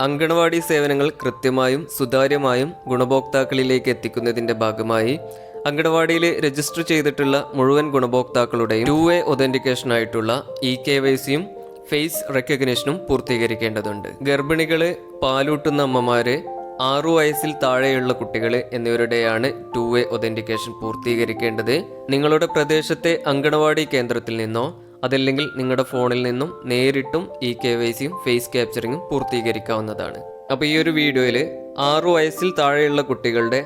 അങ്കണവാടി സേവനങ്ങൾ കൃത്യമായും സുതാര്യമായും ഗുണഭോക്താക്കളിലേക്ക് എത്തിക്കുന്നതിന്റെ ഭാഗമായി അങ്കണവാടിയിൽ രജിസ്റ്റർ ചെയ്തിട്ടുള്ള മുഴുവൻ ഗുണഭോക്താക്കളുടെയും ടു വേ ഒതന്റിക്കേഷൻ ആയിട്ടുള്ള ഇ കെ വൈ സിയും ഫേസ് റെക്കഗ്നേഷനും പൂർത്തീകരിക്കേണ്ടതുണ്ട്. ഗർഭിണികൾ പാലൂട്ടുന്ന അമ്മമാര് ആറു വയസ്സിൽ താഴെയുള്ള കുട്ടികൾ എന്നിവരുടെയാണ് ടു വേ ഒതന്റിക്കേഷൻ പൂർത്തീകരിക്കേണ്ടത്. നിങ്ങളുടെ പ്രദേശത്തെ അങ്കണവാടി കേന്ദ്രത്തിൽ നിന്നോ അതല്ലെങ്കിൽ നിങ്ങളുടെ ഫോണിൽ നിന്നും നേരിട്ടും ഇ കെ വൈ സിയും ഫേസ് ക്യാപ്ചറിങ്ങും പൂർത്തീകരിക്കാവുന്നതാണ്. അപ്പോൾ ഈ ഒരു വീഡിയോയിൽ ആറു വയസ്സിൽ താഴെയുള്ള കുട്ടികളുടെ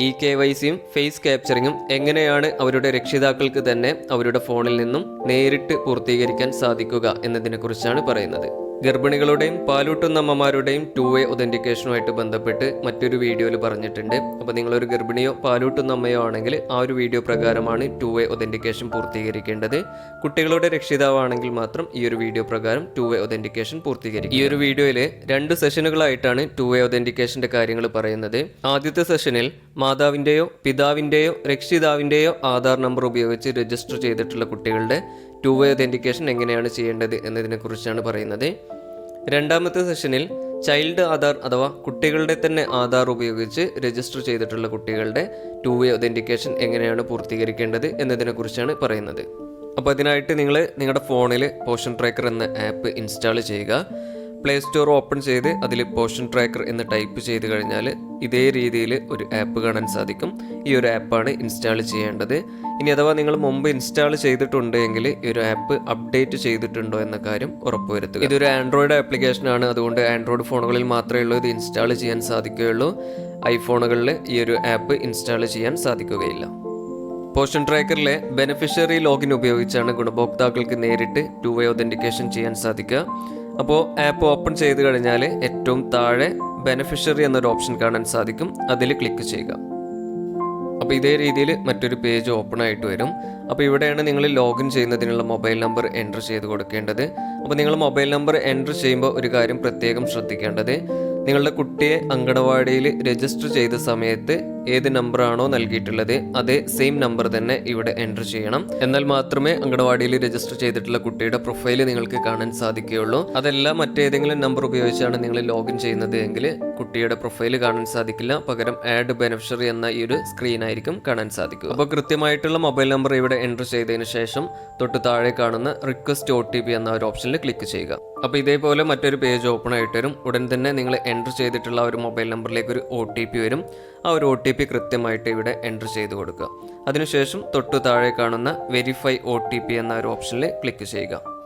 ഇ കെ വൈ സിയും ഫേസ് ക്യാപ്ചറിങ്ങും എങ്ങനെയാണ് അവരുടെ രക്ഷിതാക്കൾക്ക് തന്നെ അവരുടെ ഫോണിൽ നിന്നും നേരിട്ട് പൂർത്തീകരിക്കാൻ സാധിക്കുക എന്നതിനെക്കുറിച്ചാണ് പറയുന്നത്. ഗർഭിണികളുടെയും പാലൂട്ടുന്ന അമ്മമാരുടെയും ടു വേ ഒതന്റിക്കേഷനുമായിട്ട് ബന്ധപ്പെട്ട് മറ്റൊരു വീഡിയോയിൽ പറഞ്ഞിട്ടുണ്ട്. അപ്പോൾ നിങ്ങളൊരു ഗർഭിണിയോ പാലൂട്ടുന്ന അമ്മയോ ആണെങ്കിൽ ആ ഒരു വീഡിയോ പ്രകാരമാണ് ടു വേ ഒതന്റിക്കേഷൻ പൂർത്തീകരിക്കേണ്ടത്. കുട്ടികളുടെ രക്ഷിതാവാണെങ്കിൽ മാത്രം ഈ ഒരു വീഡിയോ പ്രകാരം ടു വേ ഒതന്റിക്കേഷൻ പൂർത്തീകരിക്കും. ഈ ഒരു വീഡിയോയിൽ രണ്ട് സെഷനുകളായിട്ടാണ് ടു വേ ഒതന്റിക്കേഷന്റെ കാര്യങ്ങൾ പറയുന്നത്. ആദ്യത്തെ സെഷനിൽ മാതാവിന്റെയോ പിതാവിന്റെയോ രക്ഷിതാവിന്റെയോ ആധാർ നമ്പർ ഉപയോഗിച്ച് രജിസ്റ്റർ ചെയ്തിട്ടുള്ള കുട്ടികളുടെ ടു വേ ഒതന്റിക്കേഷൻ എങ്ങനെയാണ് ചെയ്യേണ്ടത് എന്നതിനെക്കുറിച്ചാണ് പറയുന്നത്. രണ്ടാമത്തെ സെഷനിൽ ചൈൽഡ് ആധാർ അഥവാ കുട്ടികളുടെ തന്നെ ആധാർ ഉപയോഗിച്ച് രജിസ്റ്റർ ചെയ്തിട്ടുള്ള കുട്ടികളുടെ ടു വേ ഒതന്റിക്കേഷൻ എങ്ങനെയാണ് പൂർത്തീകരിക്കേണ്ടത് എന്നതിനെക്കുറിച്ചാണ് പറയുന്നത്. അപ്പോൾ അതിനായിട്ട് നിങ്ങൾ നിങ്ങളുടെ ഫോണിൽ പോഷൻ ട്രാക്കർ എന്ന ആപ്പ് ഇൻസ്റ്റാൾ ചെയ്യുക. പ്ലേ സ്റ്റോർ ഓപ്പൺ ചെയ്ത് അതിൽ പോഷൻ ട്രാക്കർ എന്ന് ടൈപ്പ് ചെയ്ത് കഴിഞ്ഞാൽ ഇതേ രീതിയിൽ ഒരു ആപ്പ് കാണാൻ സാധിക്കും. ഈ ഒരു ആപ്പാണ് ഇൻസ്റ്റാൾ ചെയ്യേണ്ടത്. ഇനി അഥവാ നിങ്ങൾ മുമ്പ് ഇൻസ്റ്റാൾ ചെയ്തിട്ടുണ്ട് എങ്കിൽ ഈ ഒരു ആപ്പ് അപ്ഡേറ്റ് ചെയ്തിട്ടുണ്ടോ എന്ന കാര്യം ഉറപ്പുവരുത്തുക ഇതൊരു ആൻഡ്രോയിഡ് ആപ്ലിക്കേഷനാണ് അതുകൊണ്ട് ആൻഡ്രോയിഡ് ഫോണുകളിൽ മാത്രമേ ഉള്ളൂ. ഇത് ഇൻസ്റ്റാൾ ചെയ്യാൻ സാധിക്കുകയുള്ളൂ. ഐഫോണുകളിൽ ഈ ഒരു ആപ്പ് ഇൻസ്റ്റാൾ ചെയ്യാൻ സാധിക്കുകയില്ല. പോഷൻ ട്രാക്കറിലെ ബെനിഫിഷ്യറി ലോഗിൻ ഉപയോഗിച്ചാണ് ഗുണഭോക്താക്കൾക്ക് നേരിട്ട് ടു വേ ഒതന്റിക്കേഷൻ ചെയ്യാൻ സാധിക്കുക. അപ്പോൾ ആപ്പ് ഓപ്പൺ ചെയ്ത് കഴിഞ്ഞാൽ ഏറ്റവും താഴെ ബെനിഫിഷ്യറി എന്നൊരു ഓപ്ഷൻ കാണാൻ സാധിക്കും. അതിൽ ക്ലിക്ക് ചെയ്യുക. അപ്പോൾ ഇതേ രീതിയിൽ മറ്റൊരു പേജ് ഓപ്പൺ ആയിട്ട് വരും. അപ്പോൾ ഇവിടെയാണ് നിങ്ങൾ ലോഗിൻ ചെയ്യുന്നതിനുള്ള മൊബൈൽ നമ്പർ എന്റർ ചെയ്ത് കൊടുക്കേണ്ടത്. അപ്പോൾ നിങ്ങൾ മൊബൈൽ നമ്പർ എന്റർ ചെയ്യുമ്പോൾ ഒരു കാര്യം പ്രത്യേകം ശ്രദ്ധിക്കേണ്ടത്. നിങ്ങളുടെ കുട്ടിയെ അങ്കണവാടിയിൽ രജിസ്റ്റർ ചെയ്ത സമയത്ത് ഏത് നമ്പറാണോ നൽകിയിട്ടുള്ളത് അതേ സെയിം നമ്പർ തന്നെ ഇവിടെ എന്റർ ചെയ്യണം. എന്നാൽ മാത്രമേ അങ്കണവാടിയിൽ രജിസ്റ്റർ ചെയ്തിട്ടുള്ള കുട്ടിയുടെ പ്രൊഫൈൽ നിങ്ങൾക്ക് കാണാൻ സാധിക്കുകയുള്ളൂ. അതല്ല മറ്റേതെങ്കിലും നമ്പർ ഉപയോഗിച്ചാണ് നിങ്ങൾ ലോഗിൻ ചെയ്യുന്നത് എങ്കിൽ കുട്ടിയുടെ പ്രൊഫൈൽ കാണാൻ സാധിക്കില്ല. പകരം ആഡ് ബെനഫിഷ്യറി എന്ന ഈ ഒരു സ്ക്രീൻ ആയിരിക്കും കാണാൻ സാധിക്കുക. അപ്പോൾ കൃത്യമായിട്ടുള്ള മൊബൈൽ നമ്പർ ഇവിടെ എന്റർ ചെയ്തതിന് ശേഷം തൊട്ട് താഴെ കാണുന്ന റിക്വസ്റ്റ് ഒ എന്ന ഒരു ഓപ്ഷനിൽ ക്ലിക്ക് ചെയ്യുക. അപ്പോൾ ഇതേപോലെ മറ്റൊരു പേജ് ഓപ്പൺ ആയിട്ട് വരും. ഉടൻ തന്നെ നിങ്ങൾ എന്റർ ചെയ്തിട്ടുള്ള ഒരു മൊബൈൽ നമ്പറിലേക്ക് ഒരു ഒ വരും. ആ ഒരു ഒ ടി പി കൃത്യമായിട്ട് ഇവിടെ എന്റർ ചെയ്ത് കൊടുക്കുക. അതിനുശേഷം തൊട്ടു താഴെ കാണുന്ന വെരിഫൈ ഒ ടി പി എന്ന ഒരു ഓപ്ഷനിൽ ക്ലിക്ക് ചെയ്യുക.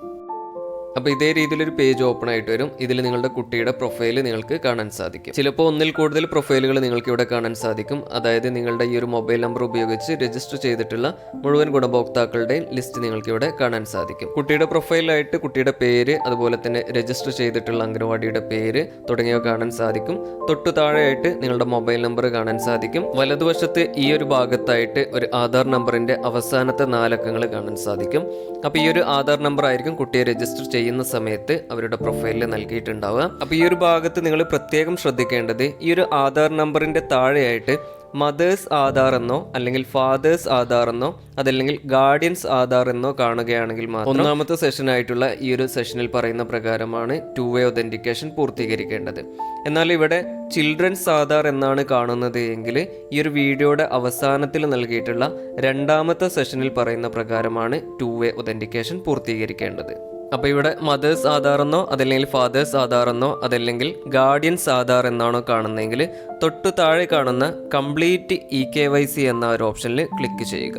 അപ്പോൾ ഇതേ രീതിയിലൊരു പേജ് ഓപ്പൺ ആയിട്ട് വരും. ഇതിൽ നിങ്ങളുടെ കുട്ടിയുടെ പ്രൊഫൈൽ നിങ്ങൾക്ക് കാണാൻ സാധിക്കും. ചിലപ്പോൾ ഒന്നിൽ കൂടുതൽ പ്രൊഫൈലുകൾ നിങ്ങൾക്ക് ഇവിടെ കാണാൻ സാധിക്കും. അതായത് നിങ്ങളുടെ ഈ ഒരു മൊബൈൽ നമ്പർ ഉപയോഗിച്ച് രജിസ്റ്റർ ചെയ്തിട്ടുള്ള മുഴുവൻ ഗുണഭോക്താക്കളുടെയും ലിസ്റ്റ് നിങ്ങൾക്ക് ഇവിടെ കാണാൻ സാധിക്കും. കുട്ടിയുടെ പ്രൊഫൈലായിട്ട് കുട്ടിയുടെ പേര് അതുപോലെ തന്നെ രജിസ്റ്റർ ചെയ്തിട്ടുള്ള അംഗനവാടിയുടെ പേര് തുടങ്ങിയവ കാണാൻ സാധിക്കും. തൊട്ടു താഴെയായിട്ട് നിങ്ങളുടെ മൊബൈൽ നമ്പർ കാണാൻ സാധിക്കും. വലതുവശത്ത് ഈ ഒരു ഭാഗത്തായിട്ട് ഒരു ആധാർ നമ്പറിന്റെ അവസാനത്തെ നാലക്കങ്ങൾ കാണാൻ സാധിക്കും. അപ്പോൾ ഈ ഒരു ആധാർ നമ്പർ ആയിരിക്കും കുട്ടിയെ രജിസ്റ്റർ ചെയ്യുന്ന സമയത്ത് അവരുടെ പ്രൊഫൈലിൽ നൽകിയിട്ടുണ്ടാവുക. അപ്പോൾ ഈ ഒരു ഭാഗത്ത് നിങ്ങൾ പ്രത്യേകം ശ്രദ്ധിക്കേണ്ടത് ഈ ഒരു ആധാർ നമ്പറിന്റെ താഴെയായിട്ട് മദേഴ്സ് ആധാർ എന്നോ അല്ലെങ്കിൽ ഫാദേഴ്സ് ആധാർ എന്നോ അതല്ലെങ്കിൽ ഗാർഡിയൻസ് ആധാർ എന്നോ കാണുകയാണെങ്കിൽ മാത്രം ഒന്നാമത്തെ സെഷൻ ആയിട്ടുള്ള ഈ ഒരു സെഷനിൽ പറയുന്ന പ്രകാരമാണ് ടു വേ ഒതന്റിക്കേഷൻ പൂർത്തീകരിക്കേണ്ടത്. എന്നാൽ ഇവിടെ ചിൽഡ്രൻസ് ആധാർ എന്നാണ് കാണുന്നത് എങ്കിൽ ഈ ഒരു വീഡിയോയുടെ അവസാനത്തിൽ നൽകിയിട്ടുള്ള രണ്ടാമത്തെ സെഷനിൽ പറയുന്ന പ്രകാരമാണ് ടു വേ ഒതന്റിക്കേഷൻ പൂർത്തീകരിക്കേണ്ടത്. അപ്പോൾ ഇവിടെ മദേഴ്സ് ആധാർ എന്നോ അതല്ലെങ്കിൽ ഫാദേഴ്സ് ആധാർ എന്നോ അതല്ലെങ്കിൽ ഗാർഡിയൻസ് ആധാർ എന്നാണോ കാണുന്നതെങ്കിൽ തൊട്ടു താഴെ കാണുന്ന complete E K Y C എന്ന ഒരു ഓപ്ഷനിൽ ക്ലിക്ക് ചെയ്യുക.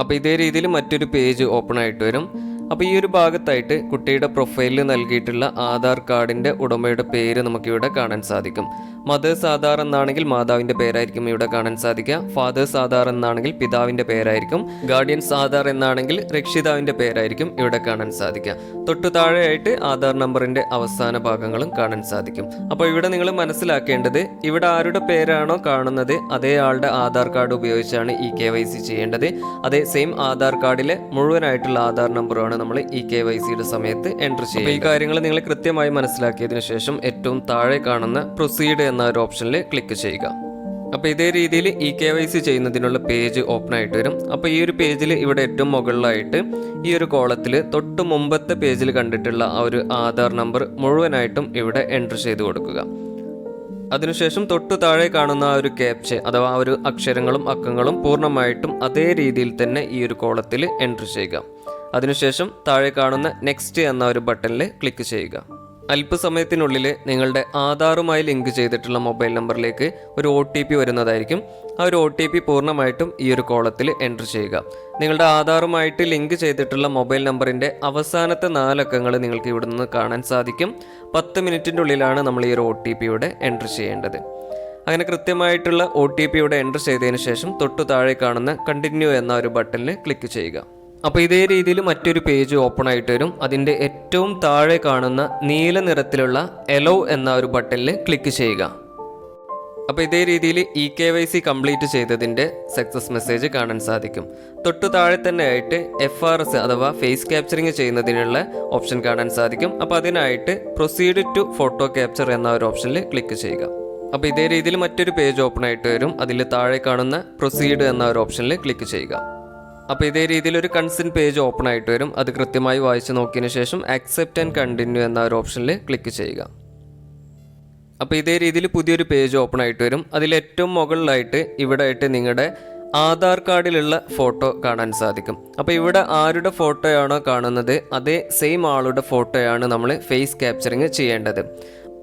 അപ്പോൾ ഇതേ രീതിയിൽ മറ്റൊരു പേജ് ഓപ്പൺ ആയിട്ട് വരും. അപ്പോൾ ഈ ഒരു ഭാഗത്തായിട്ട് കുട്ടിയുടെ പ്രൊഫൈലിൽ നൽകിയിട്ടുള്ള ആധാർ കാർഡിന്റെ ഉടമയുടെ പേര് നമുക്കിവിടെ കാണാൻ സാധിക്കും. മദേഴ്സ് ആധാർ എന്നാണെങ്കിൽ മാതാവിന്റെ പേരായിരിക്കും ഇവിടെ കാണാൻ സാധിക്കുക. ഫാദേഴ്സ് ആധാർ എന്നാണെങ്കിൽ പിതാവിന്റെ പേരായിരിക്കും. ഗാർഡിയൻസ് ആധാർ എന്നാണെങ്കിൽ രക്ഷിതാവിന്റെ പേരായിരിക്കും ഇവിടെ കാണാൻ സാധിക്കുക. തൊട്ടു താഴെയായിട്ട് ആധാർ നമ്പറിന്റെ അവസാന ഭാഗങ്ങളും കാണാൻ സാധിക്കും. അപ്പോൾ ഇവിടെ നിങ്ങൾ മനസ്സിലാക്കേണ്ടത് ഇവിടെ ആരുടെ പേരാണോ കാണുന്നത് അതേ ആളുടെ ആധാർ കാർഡ് ഉപയോഗിച്ചാണ് ഈ കെ ചെയ്യേണ്ടത്. അതേ സെയിം ആധാർ കാർഡിലെ മുഴുവനായിട്ടുള്ള ആധാർ നമ്പറാണ് നമ്മൾ ഈ കെ വൈ സിയുടെ സമയത്ത് എന്റർ ചെയ്യുക ഈ കാര്യങ്ങൾ നിങ്ങൾ കൃത്യമായി മനസ്സിലാക്കിയതിനു ശേഷം ഏറ്റവും താഴെ കാണുന്ന പ്രൊസീഡ് എന്ന ഒരു ഓപ്ഷനിൽ ക്ലിക്ക് ചെയ്യുക. അപ്പോൾ ഇതേ രീതിയിൽ ഇ കെ വൈ സി ചെയ്യുന്നതിനുള്ള പേജ് ഓപ്പൺ ആയിട്ട് വരും. അപ്പോൾ ഈ ഒരു പേജിൽ ഇവിടെ ഏറ്റവും മുകളിലായിട്ട് ഈ ഒരു കോളത്തിൽ തൊട്ട് മുമ്പത്തെ പേജിൽ കണ്ടിട്ടുള്ള ആ ഒരു ആധാർ നമ്പർ മുഴുവനായിട്ടും ഇവിടെ എന്റർ ചെയ്ത് കൊടുക്കുക. അതിനുശേഷം തൊട്ടു താഴെ കാണുന്ന ആ ഒരു ക്യാപ്ച അഥവാ ആ ഒരു അക്ഷരങ്ങളും അക്കങ്ങളും പൂർണമായിട്ടും അതേ രീതിയിൽ തന്നെ ഈ ഒരു കോളത്തിൽ എന്റർ ചെയ്യുക. അതിനുശേഷം താഴെ കാണുന്ന നെക്സ്റ്റ് എന്ന ഒരു ബട്ടണിൽ ക്ലിക്ക് ചെയ്യുക. അല്പസമയത്തിനുള്ളിൽ നിങ്ങളുടെ ആധാറുമായി ലിങ്ക് ചെയ്തിട്ടുള്ള മൊബൈൽ നമ്പറിലേക്ക് ഒരു ഒ ടി പി വരുന്നതായിരിക്കും. ആ ഒരു ഒ ടി പി പൂർണമായിട്ടും ഈ ഒരു കോളത്തിൽ എന്റർ ചെയ്യുക. നിങ്ങളുടെ ആധാറുമായിട്ട് ലിങ്ക് ചെയ്തിട്ടുള്ള മൊബൈൽ നമ്പറിന്റെ അവസാനത്തെ നാലക്കങ്ങൾ നിങ്ങൾക്ക് ഇവിടെ നിന്ന് കാണാൻ സാധിക്കും. പത്ത് മിനിറ്റിന്റെ ഉള്ളിലാണ് നമ്മൾ ഈ ഒരു ഒ ടി പി ഇവിടെ എന്റർ ചെയ്യേണ്ടത്. അങ്ങനെ കൃത്യമായിട്ടുള്ള ഒ ടി പി ഇവിടെ എന്റർ ചെയ്തതിന് ശേഷം തൊട്ടു താഴെ കാണുന്ന കണ്ടിന്യൂ എന്ന ഒരു ബട്ടണിൽ ക്ലിക്ക് ചെയ്യുക. അപ്പോൾ ഇതേ രീതിയിൽ മറ്റൊരു പേജ് ഓപ്പൺ ആയിട്ട് വരും. അതിന്റെ ഏറ്റവും താഴെ കാണുന്ന നീല നിറത്തിലുള്ള എലോ എന്ന ഒരു ബട്ടണിൽ ക്ലിക്ക് ചെയ്യുക. അപ്പോൾ ഇതേ രീതിയിൽ E K Y C complete ചെയ്തതിന്റെ സക്സസ് മെസ്സേജ് കാണാൻ സാധിക്കും. തൊട്ടു താഴെ തന്നെ ആയിട്ട് എഫ് ആർ എസ് അഥവാ ഫേസ് ക്യാപ്ചറിങ് ചെയ്യുന്നതിനുള്ള ഓപ്ഷൻ കാണാൻ സാധിക്കും. അപ്പോൾ അതിനായിട്ട് പ്രൊസീഡ് ടു ഫോട്ടോ ക്യാപ്ചർ എന്ന ഒരു ഓപ്ഷനിൽ ക്ലിക്ക് ചെയ്യുക. അപ്പോൾ ഇതേ രീതിയിൽ മറ്റൊരു പേജ് ഓപ്പൺ ആയിട്ട് വരും. അതിൽ താഴെ കാണുന്ന പ്രൊസീഡ് എന്ന ഒരു ഓപ്ഷനിൽ ക്ലിക്ക് ചെയ്യുക. അപ്പോൾ ഇതേ രീതിയിൽ ഒരു കൺസെന്റ് പേജ് ഓപ്പൺ ആയിട്ട് വരും. അത് കൃത്യമായി വായിച്ച് നോക്കിയതിന് ശേഷം അക്സെപ്റ്റ് ആൻഡ് കണ്ടിന്യൂ എന്ന ഒരു ഓപ്ഷനിൽ ക്ലിക്ക് ചെയ്യുക. അപ്പോൾ ഇതേ രീതിയിൽ പുതിയൊരു പേജ് ഓപ്പൺ ആയിട്ട് വരും. അതിൽ ഏറ്റവും മുകളിലായിട്ട് ഇവിടെ ആയിട്ട് നിങ്ങളുടെ ആധാർ കാർഡിലുള്ള ഫോട്ടോ കാണാൻ സാധിക്കും. അപ്പോൾ ഇവിടെ ആരുടെ ഫോട്ടോയാണോ കാണുന്നത് അതേ സെയിം ആളുടെ ഫോട്ടോയാണ് നമ്മൾ ഫേസ് ക്യാപ്ചറിങ് ചെയ്യേണ്ടത്.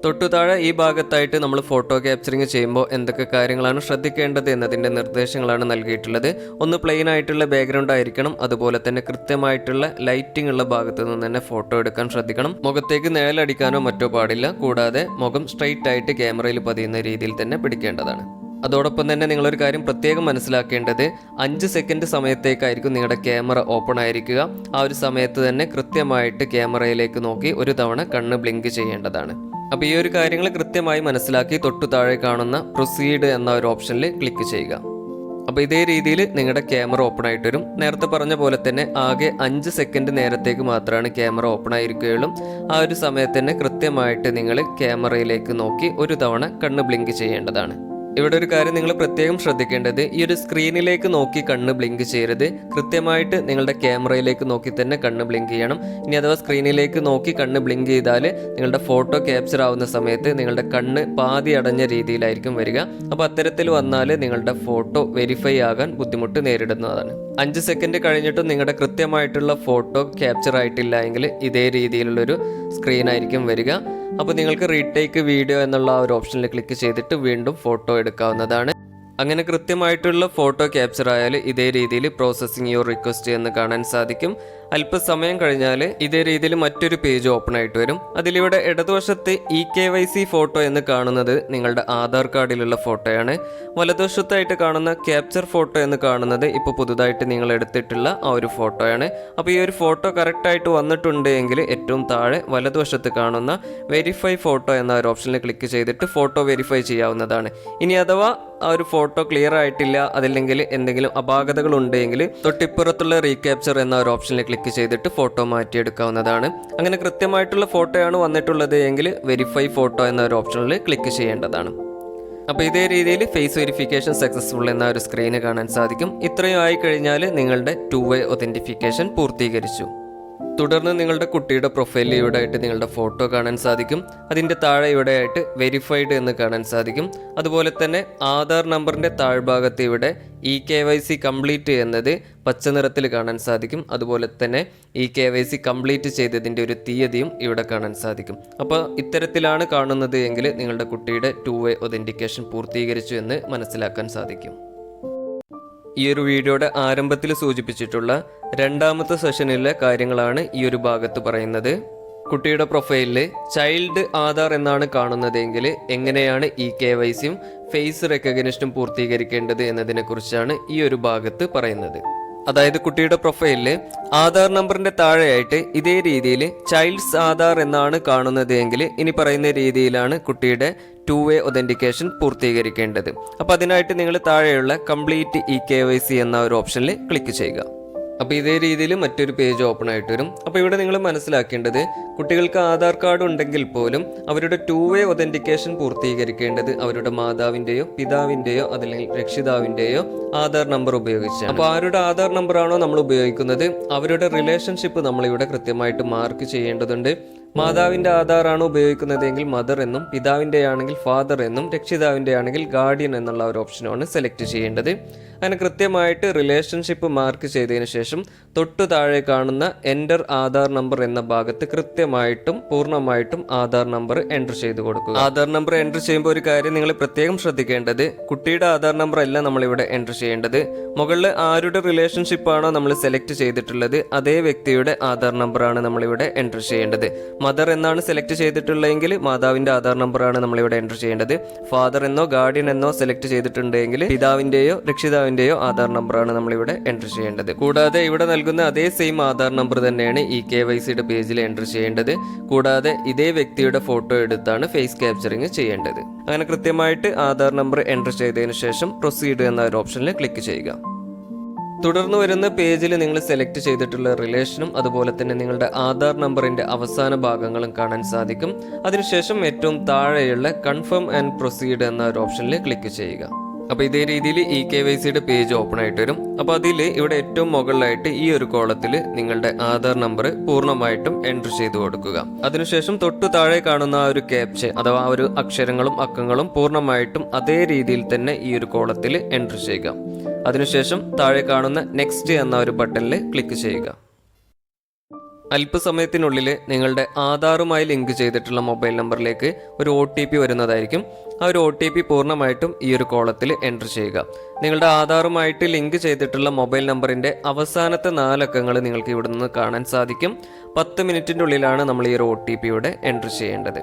തൊട്ടു താഴെ ഈ ഭാഗത്തായിട്ട് നമ്മൾ ഫോട്ടോ ക്യാപ്ചറിങ് ചെയ്യുമ്പോൾ എന്തൊക്കെ കാര്യങ്ങളാണ് ശ്രദ്ധിക്കേണ്ടത് എന്നതിന്റെ നിർദ്ദേശങ്ങളാണ് നൽകിയിട്ടുള്ളത്. ഒന്ന് പ്ലെയിൻ ആയിട്ടുള്ള ബാക്ക്ഗ്രൗണ്ട് ആയിരിക്കണം. അതുപോലെ തന്നെ കൃത്യമായിട്ടുള്ള ലൈറ്റിംഗ് ഉള്ള ഭാഗത്ത് നിന്ന് തന്നെ ഫോട്ടോ എടുക്കാൻ ശ്രദ്ധിക്കണം. മുഖത്തേക്ക് നിഴലടിക്കാനോ മറ്റോ പാടില്ല. കൂടാതെ മുഖം സ്ട്രെയിറ്റ് ആയിട്ട് ക്യാമറയിൽ പതിയുന്ന രീതിയിൽ തന്നെ പിടിക്കേണ്ടതാണ്. അതോടൊപ്പം തന്നെ നിങ്ങളൊരു കാര്യം പ്രത്യേകം മനസ്സിലാക്കേണ്ടത് അഞ്ച് സെക്കൻഡ് സമയത്തേക്കായിരിക്കും നിങ്ങളുടെ ക്യാമറ ഓപ്പൺ ആയിരിക്കുക. ആ ഒരു സമയത്ത് തന്നെ കൃത്യമായിട്ട് ക്യാമറയിലേക്ക് നോക്കി ഒരു തവണ കണ്ണ് ബ്ലിങ്ക് ചെയ്യേണ്ടതാണ്. അപ്പോൾ ഈ ഒരു കാര്യങ്ങൾ കൃത്യമായി മനസ്സിലാക്കി തൊട്ടു താഴെ കാണുന്ന പ്രൊസീഡ് എന്ന ഒരു ഓപ്ഷനിൽ ക്ലിക്ക് ചെയ്യുക. അപ്പോൾ ഇതേ രീതിയിൽ നിങ്ങളുടെ ക്യാമറ ഓപ്പൺ ആയിട്ട് വരും. നേരത്തെ പറഞ്ഞ പോലെ തന്നെ ആകെ അഞ്ച് സെക്കൻഡ് നേരത്തേക്ക് മാത്രമാണ് ക്യാമറ ഓപ്പൺ ആയിരിക്കുകയുള്ളൂ. ആ ഒരു സമയത്ത് തന്നെ കൃത്യമായിട്ട് നിങ്ങൾ ക്യാമറയിലേക്ക് നോക്കി ഒരു തവണ കണ്ണ് ബ്ലിങ്ക് ചെയ്യേണ്ടതാണ്. ഇവിടെ ഒരു കാര്യം നിങ്ങൾ പ്രത്യേകം ശ്രദ്ധിക്കേണ്ടത് ഈ ഒരു സ്ക്രീനിലേക്ക് നോക്കി കണ്ണ് ബ്ലിങ്ക് ചെയ്യരുത്. കൃത്യമായിട്ട് നിങ്ങളുടെ ക്യാമറയിലേക്ക് നോക്കി തന്നെ കണ്ണ് ബ്ലിങ്ക് ചെയ്യണം. ഇനി അഥവാ സ്ക്രീനിലേക്ക് നോക്കി കണ്ണ് ബ്ലിങ്ക് ചെയ്താൽ നിങ്ങളുടെ ഫോട്ടോ ക്യാപ്ചർ ആവുന്ന സമയത്ത് നിങ്ങളുടെ കണ്ണ് പാതി അടഞ്ഞ രീതിയിലായിരിക്കും വരിക. അപ്പോൾ അത്തരത്തിൽ വന്നാൽ നിങ്ങളുടെ ഫോട്ടോ വെരിഫൈ ആകാൻ ബുദ്ധിമുട്ട് നേരിടുന്നതാണ്. അഞ്ച് സെക്കൻഡ് കഴിഞ്ഞിട്ടും നിങ്ങളുടെ കൃത്യമായിട്ടുള്ള ഫോട്ടോ ക്യാപ്ചർ ആയിട്ടില്ല എങ്കിൽ ഇതേ രീതിയിലുള്ളൊരു സ്ക്രീൻ ആയിരിക്കും വരിക. അപ്പോൾ നിങ്ങൾക്ക് റീടേക്ക് വീഡിയോ എന്നുള്ള ഒരു ഓപ്ഷനിൽ ക്ലിക്ക് ചെയ്തിട്ട് വീണ്ടും ഫോട്ടോ എടുക്കാവുന്നതാണ്. അങ്ങനെ കൃത്യമായിട്ടുള്ള ഫോട്ടോ ക്യാപ്ചർ ആയാൽ ഇതേ രീതിയിൽ പ്രോസസ്സിംഗ് യുവർ റിക്വസ്റ്റ് എന്ന് കാണാൻ സാധിക്കും. അല്പസമയം കഴിഞ്ഞാൽ ഇതേ രീതിയിൽ മറ്റൊരു പേജ് ഓപ്പൺ ആയിട്ട് വരും. അതിലിവിടെ ഇടതുവശത്ത് E K Y C photo എന്ന് കാണുന്നത് നിങ്ങളുടെ ആധാർ കാർഡിലുള്ള ഫോട്ടോയാണ്. വലതുവശത്തായിട്ട് കാണുന്ന ക്യാപ്ചർ ഫോട്ടോ എന്ന് കാണുന്നത് ഇപ്പോൾ പുതുതായിട്ട് നിങ്ങൾ എടുത്തിട്ടുള്ള ആ ഒരു ഫോട്ടോയാണ്. അപ്പോൾ ഈ ഒരു ഫോട്ടോ കറക്റ്റായിട്ട് വന്നിട്ടുണ്ട് എങ്കിൽ ഏറ്റവും താഴെ വലതുവശത്ത് കാണുന്ന വെരിഫൈ ഫോട്ടോ എന്ന ഒരു ഓപ്ഷനിൽ ക്ലിക്ക് ചെയ്തിട്ട് ഫോട്ടോ വെരിഫൈ ചെയ്യാവുന്നതാണ്. ഇനി അഥവാ ആ ഒരു ഫോട്ടോ ക്ലിയർ ആയിട്ടില്ല അതില്ലെങ്കിൽ എന്തെങ്കിലും അപാകതകൾ ഉണ്ടെങ്കിൽ തൊട്ടിപ്പുറത്തുള്ള റീക്യാപ്ചർ എന്ന ഒരു ഓപ്ഷനിൽ ക്ലിക്ക് ചെയ്തിട്ട് ഫോട്ടോ മാറ്റിയെടുക്കാവുന്നതാണ്. അങ്ങനെ കൃത്യമായിട്ടുള്ള ഫോട്ടോയാണ് വന്നിട്ടുള്ളത് എങ്കിൽ വെരിഫൈ ഫോട്ടോ എന്ന ഒരു ഓപ്ഷനിൽ ക്ലിക്ക് ചെയ്യേണ്ടതാണ്. അപ്പോൾ ഇതേ രീതിയിൽ ഫേസ് വെരിഫിക്കേഷൻ സക്സസ്ഫുൾ എന്ന ഒരു സ്ക്രീന് കാണാൻ സാധിക്കും. ഇത്രയും ആയി കഴിഞ്ഞാൽ നിങ്ങളുടെ ടു വേ ഒതന്റിഫിക്കേഷൻ പൂർത്തീകരിച്ചു. തുടർന്ന് നിങ്ങളുടെ കുട്ടിയുടെ പ്രൊഫൈലിൽ ഇവിടെ ആയിട്ട് നിങ്ങളുടെ ഫോട്ടോ കാണാൻ സാധിക്കും. അതിന്റെ താഴെ ഇവിടെ ആയിട്ട് വെരിഫൈഡ് എന്ന് കാണാൻ സാധിക്കും. അതുപോലെ തന്നെ ആധാർ നമ്പറിന്റെ താഴ്ഭാഗത്ത് ഇവിടെ E K Y C complete എന്നത് പച്ച നിറത്തിൽ കാണാൻ സാധിക്കും. അതുപോലെ തന്നെ E K Y C complete ചെയ്തതിന്റെ ഒരു തീയതിയും ഇവിടെ കാണാൻ സാധിക്കും. അപ്പോൾ ഇത്തരത്തിലാണ് കാണുന്നത് എങ്കിൽ നിങ്ങളുടെ കുട്ടിയുടെ ടു വേ ഒതന്റിക്കേഷൻ പൂർത്തീകരിച്ചു എന്ന് മനസ്സിലാക്കാൻ സാധിക്കും. ഈ ഒരു വീഡിയോയുടെ ആരംഭത്തിൽ സൂചിപ്പിച്ചിട്ടുള്ള രണ്ടാമത്തെ സെഷനിലെ കാര്യങ്ങളാണ് ഈ ഒരു ഭാഗത്ത് പറയുന്നത്. കുട്ടിയുടെ പ്രൊഫൈലിൽ ചൈൽഡ് ആധാർ എന്നാണ് കാണുന്നതെങ്കിൽ എങ്ങനെയാണ് ഈ കെ വൈ സിയും ഫേസ് റെക്കഗ്നിഷനും പൂർത്തീകരിക്കേണ്ടത് എന്നതിനെക്കുറിച്ചാണ് ഈ ഒരു ഭാഗത്ത് പറയുന്നത്. അതായത് കുട്ടിയുടെ പ്രൊഫൈലിൽ ആധാർ നമ്പറിന്റെ താഴെയായിട്ട് ഇതേ രീതിയിൽ ചൈൽഡ്സ് ആധാർ എന്നാണ് കാണുന്നതെങ്കിൽ ഇനി പറയുന്ന രീതിയിലാണ് കുട്ടിയുടെ ടു വേ ഒതന്റിക്കേഷൻ പൂർത്തീകരിക്കേണ്ടത്. അപ്പോൾ അതിനായിട്ട് നിങ്ങൾ താഴെയുള്ള complete E K Y C എന്ന ഒരു ഓപ്ഷനിൽ ക്ലിക്ക് ചെയ്യുക. അപ്പോൾ ഇതേ രീതിയിൽ മറ്റൊരു പേജ് ഓപ്പൺ ആയിട്ട് വരും. അപ്പോൾ ഇവിടെ നിങ്ങൾ മനസ്സിലാക്കേണ്ടത് കുട്ടികൾക്ക് ആധാർ കാർഡ് ഉണ്ടെങ്കിൽ പോലും അവരുടെ ടു വേ ഒതന്റിക്കേഷൻ പൂർത്തീകരിക്കേണ്ടത് അവരുടെ മാതാവിന്റെയോ പിതാവിന്റെയോ അതല്ലെങ്കിൽ രക്ഷിതാവിന്റെയോ ആധാർ നമ്പർ ഉപയോഗിച്ച് അപ്പോൾ ആരുടെ ആധാർ നമ്പറാണോ നമ്മൾ ഉപയോഗിക്കുന്നത്? അവരുടെ റിലേഷൻഷിപ്പ് നമ്മളിവിടെ കൃത്യമായിട്ട് മാർക്ക് ചെയ്യേണ്ടതുണ്ട്. മാതാവിന്റെ ആധാറാണ് ഉപയോഗിക്കുന്നതെങ്കിൽ മദർ എന്നും പിതാവിന്റെ ആണെങ്കിൽ ഫാദർ എന്നും രക്ഷിതാവിന്റെ ആണെങ്കിൽ ഗാർഡിയൻ എന്നുള്ള ഒരു ഓപ്ഷനുമാണ് സെലക്ട് ചെയ്യേണ്ടത്. അങ്ങനെ കൃത്യമായിട്ട് റിലേഷൻഷിപ്പ് മാർക്ക് ചെയ്തതിന് ശേഷം തൊട്ടു താഴെ കാണുന്ന എന്റർ ആധാർ നമ്പർ എന്ന ഭാഗത്ത് കൃത്യമായിട്ടും പൂർണമായിട്ടും ആധാർ നമ്പർ എന്റർ ചെയ്ത് കൊടുക്കുക. ആധാർ നമ്പർ എന്റർ ചെയ്യുമ്പോൾ ഒരു കാര്യം നിങ്ങൾ പ്രത്യേകം ശ്രദ്ധിക്കേണ്ടത് കുട്ടിയുടെ ആധാർ നമ്പർ അല്ല നമ്മളിവിടെ എന്റർ ചെയ്യേണ്ടത്. മുകളിൽ ആരുടെ റിലേഷൻഷിപ്പ് ആണോ നമ്മൾ സെലക്ട് ചെയ്തിട്ടുള്ളത് അതേ വ്യക്തിയുടെ ആധാർ നമ്പറാണ് നമ്മളിവിടെ എന്റർ ചെയ്യേണ്ടത്. മദർ എന്നാണ് സെലക്ട് ചെയ്തിട്ടുള്ളതെങ്കിൽ മാതാവിന്റെ ആധാർ നമ്പറാണ് നമ്മളിവിടെ എന്റർ ചെയ്യേണ്ടത്. ഫാദർ എന്നോ ഗാർഡിയൻ എന്നോ സെലക്ട് ചെയ്തിട്ടുണ്ടെങ്കിൽ പിതാവിന്റെയോ പിതാവിന്റെയോ രക്ഷിതാവിന്റെയോ ആധാർ നമ്പറാണ് നമ്മളിവിടെ എന്റർ ചെയ്യേണ്ടത്. കൂടാതെ ഇവിടെ നൽകുന്ന അതേ സെയിം ആധാർ നമ്പർ തന്നെയാണ് ഈ കെ വൈ സിയുടെ പേജിൽ എന്റർ ചെയ്യേണ്ടത്. കൂടാതെ ഇതേ വ്യക്തിയുടെ ഫോട്ടോ എടുത്താണ് ഫേസ് ക്യാപ്ചറിങ് ചെയ്യേണ്ടത്. അങ്ങനെ കൃത്യമായിട്ട് ആധാർ നമ്പർ എന്റർ ചെയ്തതിന് ശേഷം പ്രൊസീഡ് എന്ന ഒരു ഓപ്ഷനിൽ ക്ലിക്ക് ചെയ്യുക. തുടർന്ന് വരുന്ന പേജിൽ നിങ്ങൾ സെലക്ട് ചെയ്തിട്ടുള്ള റിലേഷനും അതുപോലെ തന്നെ നിങ്ങളുടെ ആധാർ നമ്പറിന്റെ അവസാന ഭാഗങ്ങളും കാണാൻ സാധിക്കും. അതിനുശേഷം ഏറ്റവും താഴെയുള്ള കൺഫേം ആൻഡ് പ്രൊസീഡ് എന്ന ഒരു ഓപ്ഷനിൽ ക്ലിക്ക് ചെയ്യുക. അപ്പോൾ ഇതേ രീതിയിൽ ഇ കെ വൈ സിയുടെ പേജ് ഓപ്പൺ ആയിട്ട് വരും. അപ്പോൾ അതിൽ ഇവിടെ ഏറ്റവും മുകളിലായിട്ട് ഈ ഒരു കോളത്തിൽ നിങ്ങളുടെ ആധാർ നമ്പർ പൂർണമായിട്ടും എൻട്രി ചെയ്തു കൊടുക്കുക. അതിനുശേഷം തൊട്ടു താഴെ കാണുന്ന ആ ഒരു ക്യാപ്ച അഥവാ ആ ഒരു അക്ഷരങ്ങളും അക്കങ്ങളും പൂർണമായിട്ടും അതേ രീതിയിൽ തന്നെ ഈ ഒരു കോളത്തിൽ എൻട്രി ചെയ്യുക. അതിനുശേഷം താഴെ കാണുന്ന നെക്സ്റ്റ് എന്ന ഒരു ബട്ടണിൽ ക്ലിക്ക് ചെയ്യുക. അല്പസമയത്തിനുള്ളിൽ നിങ്ങളുടെ ആധാറുമായി ലിങ്ക് ചെയ്തിട്ടുള്ള മൊബൈൽ നമ്പറിലേക്ക് ഒരു ഒ ടി പി വരുന്നതായിരിക്കും. ആ ഒരു ഒ ടി പി പൂർണമായിട്ടും ഈ ഒരു കോളത്തിൽ എന്റർ ചെയ്യുക. നിങ്ങളുടെ ആധാറുമായിട്ട് ലിങ്ക് ചെയ്തിട്ടുള്ള മൊബൈൽ നമ്പറിന്റെ അവസാനത്തെ നാലക്കങ്ങൾ നിങ്ങൾക്ക് ഇവിടെ നിന്ന് കാണാൻ സാധിക്കും. പത്ത് മിനിറ്റിന്റെ ഉള്ളിലാണ് നമ്മൾ ഈ ഒരു ഒ ടി പിയുടെ എന്റർ ചെയ്യേണ്ടത്.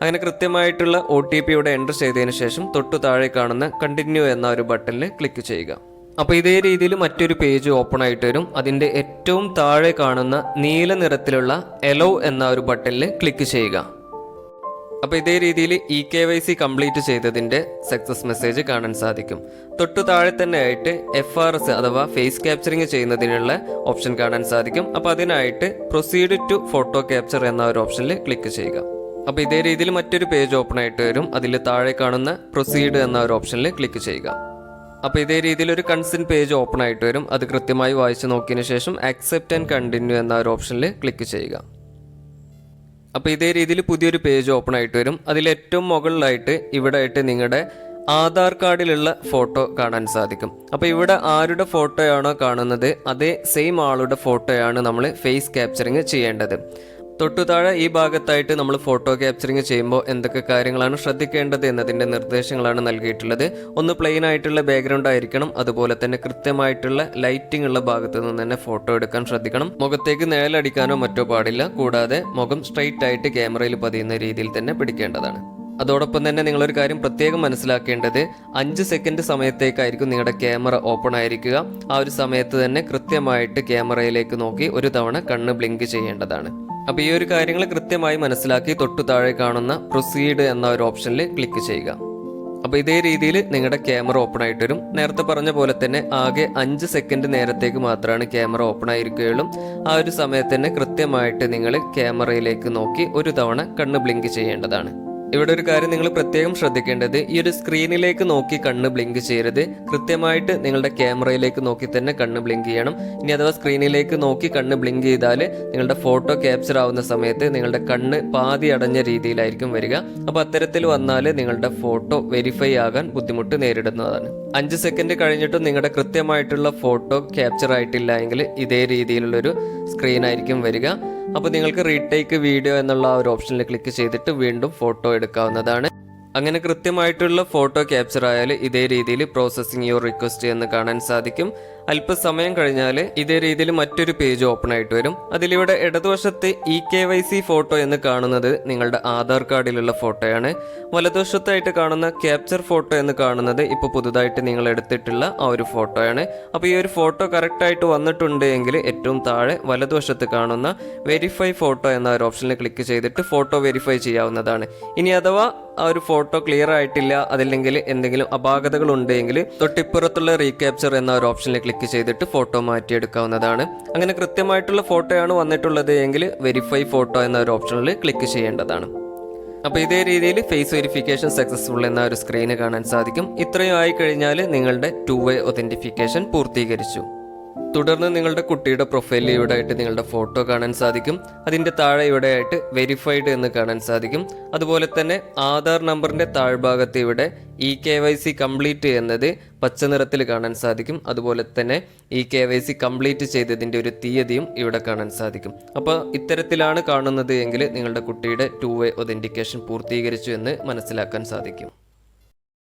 അങ്ങനെ കൃത്യമായിട്ടുള്ള ഒ ടി പി ഇവിടെ എന്റർ ചെയ്തതിന് ശേഷം തൊട്ടു താഴെ കാണുന്ന കണ്ടിന്യൂ എന്ന ഒരു ബട്ടണിൽ ക്ലിക്ക് ചെയ്യുക. അപ്പോൾ ഇതേ രീതിയിൽ മറ്റൊരു പേജ് ഓപ്പൺ ആയിട്ട് വരും. അതിന്റെ ഏറ്റവും താഴെ കാണുന്ന നീല നിറത്തിലുള്ള എലോ എന്ന ഒരു ബട്ടണിൽ ക്ലിക്ക് ചെയ്യുക. അപ്പോൾ ഇതേ രീതിയിൽ E K Y C complete ചെയ്തതിന്റെ സക്സസ് മെസ്സേജ് കാണാൻ സാധിക്കും. തൊട്ടു താഴെ തന്നെ ആയിട്ട് എഫ് ആർ എസ് അഥവാ ഫേസ് ക്യാപ്ചറിങ് ചെയ്യുന്നതിനുള്ള ഓപ്ഷൻ കാണാൻ സാധിക്കും. അപ്പോൾ അതിനായിട്ട് പ്രൊസീഡ് ടു ഫോട്ടോ ക്യാപ്ചർ എന്ന ഒരു ഓപ്ഷനിൽ ക്ലിക്ക് ചെയ്യുക. അപ്പോൾ ഇതേ രീതിയിൽ മറ്റൊരു പേജ് ഓപ്പൺ ആയിട്ട് വരും. അതിൽ താഴെ കാണുന്ന പ്രൊസീഡ് എന്ന ഒരു ഓപ്ഷനിൽ ക്ലിക്ക് ചെയ്യുക. അപ്പോൾ ഇതേ രീതിയിൽ ഒരു കൺസെൻ പേജ് ഓപ്പൺ ആയിട്ട് വരും. അത് കൃത്യമായി വായിച്ച് നോക്കിയതിന് ശേഷം അക്സെപ്റ്റ് ആൻഡ് കണ്ടിന്യൂ എന്ന ഒരു ഓപ്ഷനിൽ ക്ലിക്ക് ചെയ്യുക. അപ്പോൾ ഇതേ രീതിയിൽ പുതിയൊരു പേജ് ഓപ്പൺ ആയിട്ട് വരും. അതിൽ ഏറ്റവും മുകളിലായിട്ട് ഇവിടെ ആയിട്ട് നിങ്ങളുടെ ആധാർ കാർഡിലുള്ള ഫോട്ടോ കാണാൻ സാധിക്കും. അപ്പോൾ ഇവിടെ ആരുടെ ഫോട്ടോയാണോ കാണുന്നത് അതേ സെയിം ആളുടെ ഫോട്ടോയാണ് നമ്മൾ ഫേസ് ക്യാപ്ചറിങ് ചെയ്യേണ്ടത്. തൊട്ടു താഴെ ഈ ഭാഗത്തായിട്ട് നമ്മൾ ഫോട്ടോ ക്യാപ്ചറിങ് ചെയ്യുമ്പോൾ എന്തൊക്കെ കാര്യങ്ങളാണ് ശ്രദ്ധിക്കേണ്ടത് എന്നതിന്റെ നിർദ്ദേശങ്ങളാണ് നൽകിയിട്ടുള്ളത്. ഒന്ന് പ്ലെയിൻ ആയിട്ടുള്ള ബാക്ക്ഗ്രൗണ്ട് ആയിരിക്കണം. അതുപോലെ തന്നെ കൃത്യമായിട്ടുള്ള ലൈറ്റിംഗ് ഉള്ള ഭാഗത്ത് നിന്ന് തന്നെ ഫോട്ടോ എടുക്കാൻ ശ്രദ്ധിക്കണം. മുഖത്തേക്ക് നിഴലടിക്കാനോ മറ്റോ പാടില്ല. കൂടാതെ മുഖം സ്ട്രൈറ്റ് ആയിട്ട് ക്യാമറയിൽ പതിയുന്ന രീതിയിൽ തന്നെ പിടിക്കേണ്ടതാണ്. അതോടൊപ്പം തന്നെ നിങ്ങളൊരു കാര്യം പ്രത്യേകം മനസ്സിലാക്കേണ്ടത് അഞ്ച് സെക്കൻഡ് സമയത്തേക്കായിരിക്കും നിങ്ങളുടെ ക്യാമറ ഓപ്പൺ ആയിരിക്കുക. ആ ഒരു സമയത്ത് തന്നെ കൃത്യമായിട്ട് ക്യാമറയിലേക്ക് നോക്കി ഒരു തവണ കണ്ണ് ബ്ലിങ്ക് ചെയ്യേണ്ടതാണ്. അപ്പോൾ ഈ ഒരു കാര്യങ്ങൾ കൃത്യമായി മനസ്സിലാക്കി തൊട്ടു താഴെ കാണുന്ന പ്രൊസീഡ് എന്ന ഒരു ഓപ്ഷനിൽ ക്ലിക്ക് ചെയ്യുക. അപ്പോൾ ഇതേ രീതിയിൽ നിങ്ങളുടെ ക്യാമറ ഓപ്പൺ ആയിട്ട് വരും. നേരത്തെ പറഞ്ഞ പോലെ തന്നെ ആകെ അഞ്ച് സെക്കൻഡ് നേരത്തേക്ക് മാത്രമാണ് ക്യാമറ ഓപ്പൺ ആയിരിക്കുകയുള്ളൂ. ആ ഒരു സമയത്ത് തന്നെ കൃത്യമായിട്ട് നിങ്ങൾ ക്യാമറയിലേക്ക് നോക്കി ഒരു തവണ കണ്ണ് ബ്ലിങ്ക് ചെയ്യേണ്ടതാണ്. ഇവിടെ ഒരു കാര്യം നിങ്ങൾ പ്രത്യേകം ശ്രദ്ധിക്കേണ്ടത് ഈ ഒരു സ്ക്രീനിലേക്ക് നോക്കി കണ്ണ് ബ്ലിങ്ക് ചെയ്യരുത്. കൃത്യമായിട്ട് നിങ്ങളുടെ ക്യാമറയിലേക്ക് നോക്കി തന്നെ കണ്ണ് ബ്ലിങ്ക് ചെയ്യണം. ഇനി അഥവാ സ്ക്രീനിലേക്ക് നോക്കി കണ്ണ് ബ്ലിങ്ക് ചെയ്താൽ നിങ്ങളുടെ ഫോട്ടോ ക്യാപ്ചർ ആവുന്ന സമയത്ത് നിങ്ങളുടെ കണ്ണ് പാതി അടഞ്ഞ രീതിയിലായിരിക്കും വരിക. അപ്പോൾ അത്തരത്തിൽ വന്നാൽ നിങ്ങളുടെ ഫോട്ടോ വെരിഫൈ ആകാൻ ബുദ്ധിമുട്ട് നേരിടുന്നതാണ്. അഞ്ച് സെക്കൻഡ് കഴിഞ്ഞിട്ടും നിങ്ങളുടെ കൃത്യമായിട്ടുള്ള ഫോട്ടോ ക്യാപ്ചർ ആയിട്ടില്ല എങ്കിൽ ഇതേ രീതിയിലുള്ളൊരു സ്ക്രീൻ ആയിരിക്കും വരിക. അപ്പോൾ നിങ്ങൾക്ക് റീടേക്ക് വീഡിയോ എന്നുള്ള ഒരു ഓപ്ഷനിൽ ക്ലിക്ക് ചെയ്തിട്ട് വീണ്ടും ഫോട്ടോ എടുക്കാവുന്നതാണ്. അങ്ങനെ കൃത്യമായിട്ടുള്ള ഫോട്ടോ ക്യാപ്ചർ ആയാൽ ഇതേ രീതിയിൽ പ്രോസസ്സിംഗ് യുവർ റിക്വസ്റ്റ് എന്ന് കാണാൻ സാധിക്കും. അല്പസമയം കഴിഞ്ഞാൽ ഇതേ രീതിയിൽ മറ്റൊരു പേജ് ഓപ്പൺ ആയിട്ട് വരും. അതിലിവിടെ ഇടതുവശത്തെ E K Y C photo എന്ന് കാണുന്നത് നിങ്ങളുടെ ആധാർ കാർഡിലുള്ള ഫോട്ടോയാണ് വലതുവശത്തായിട്ട് കാണുന്ന ക്യാപ്ചർ ഫോട്ടോ എന്ന് കാണുന്നത് ഇപ്പോൾ പുതുതായിട്ട് നിങ്ങൾ എടുത്തിട്ടുള്ള ആ ഒരു ഫോട്ടോയാണ് അപ്പോൾ ഈ ഒരു ഫോട്ടോ കറക്റ്റായിട്ട് വന്നിട്ടുണ്ട് എങ്കിൽ ഏറ്റവും താഴെ വലതുവശത്ത് കാണുന്ന വെരിഫൈ ഫോട്ടോ എന്ന ഒരു ഓപ്ഷനിൽ ക്ലിക്ക് ചെയ്തിട്ട് ഫോട്ടോ വെരിഫൈ ചെയ്യാവുന്നതാണ്. ഇനി അഥവാ ആ ഒരു ഫോട്ടോ ക്ലിയർ ആയിട്ടില്ല അതില്ലെങ്കിൽ എന്തെങ്കിലും അപാകതകൾ ഉണ്ടെങ്കിൽ തൊട്ടിപ്പുറത്തുള്ള റീക്യാപ്ചർ എന്ന ഒരു ഓപ്ഷനിൽ ക്ലിക്ക് ക്ലിക്ക് ചെയ്തിട്ട് ഫോട്ടോ മാറ്റിയെടുക്കാവുന്നതാണ്. അങ്ങനെ കൃത്യമായിട്ടുള്ള ഫോട്ടോയാണ് വന്നിട്ടുള്ളത് എങ്കിൽ വെരിഫൈ ഫോട്ടോ എന്ന ഒരു ഓപ്ഷനിൽ ക്ലിക്ക് ചെയ്യേണ്ടതാണ്. അപ്പോൾ ഇതേ രീതിയിൽ ഫേസ് വെരിഫിക്കേഷൻ സക്സസ്ഫുൾ എന്ന ഒരു സ്ക്രീന് കാണാൻ സാധിക്കും. ഇത്രയും ആയി കഴിഞ്ഞാൽ നിങ്ങളുടെ ടു വേ ഒതന്റിഫിക്കേഷൻ പൂർത്തീകരിച്ചു. തുടർന്ന് നിങ്ങളുടെ കുട്ടിയുടെ പ്രൊഫൈലിൽ ഇവിടെ ആയിട്ട് നിങ്ങളുടെ ഫോട്ടോ കാണാൻ സാധിക്കും. അതിന്റെ താഴെ ഇവിടെ ആയിട്ട് വെരിഫൈഡ് എന്ന് കാണാൻ സാധിക്കും. അതുപോലെ തന്നെ ആധാർ നമ്പറിന്റെ താഴ്ഭാഗത്ത് ഇവിടെ E K Y C complete എന്നത് പച്ച നിറത്തിൽ കാണാൻ സാധിക്കും. അതുപോലെ തന്നെ E K Y C complete ചെയ്തതിന്റെ ഒരു തീയതിയും ഇവിടെ കാണാൻ സാധിക്കും. അപ്പോൾ ഇത്തരത്തിലാണ് കാണുന്നത് എങ്കിൽ നിങ്ങളുടെ കുട്ടിയുടെ ടു വേ ഒതന്റിക്കേഷൻ പൂർത്തീകരിച്ചു എന്ന് മനസ്സിലാക്കാൻ സാധിക്കും.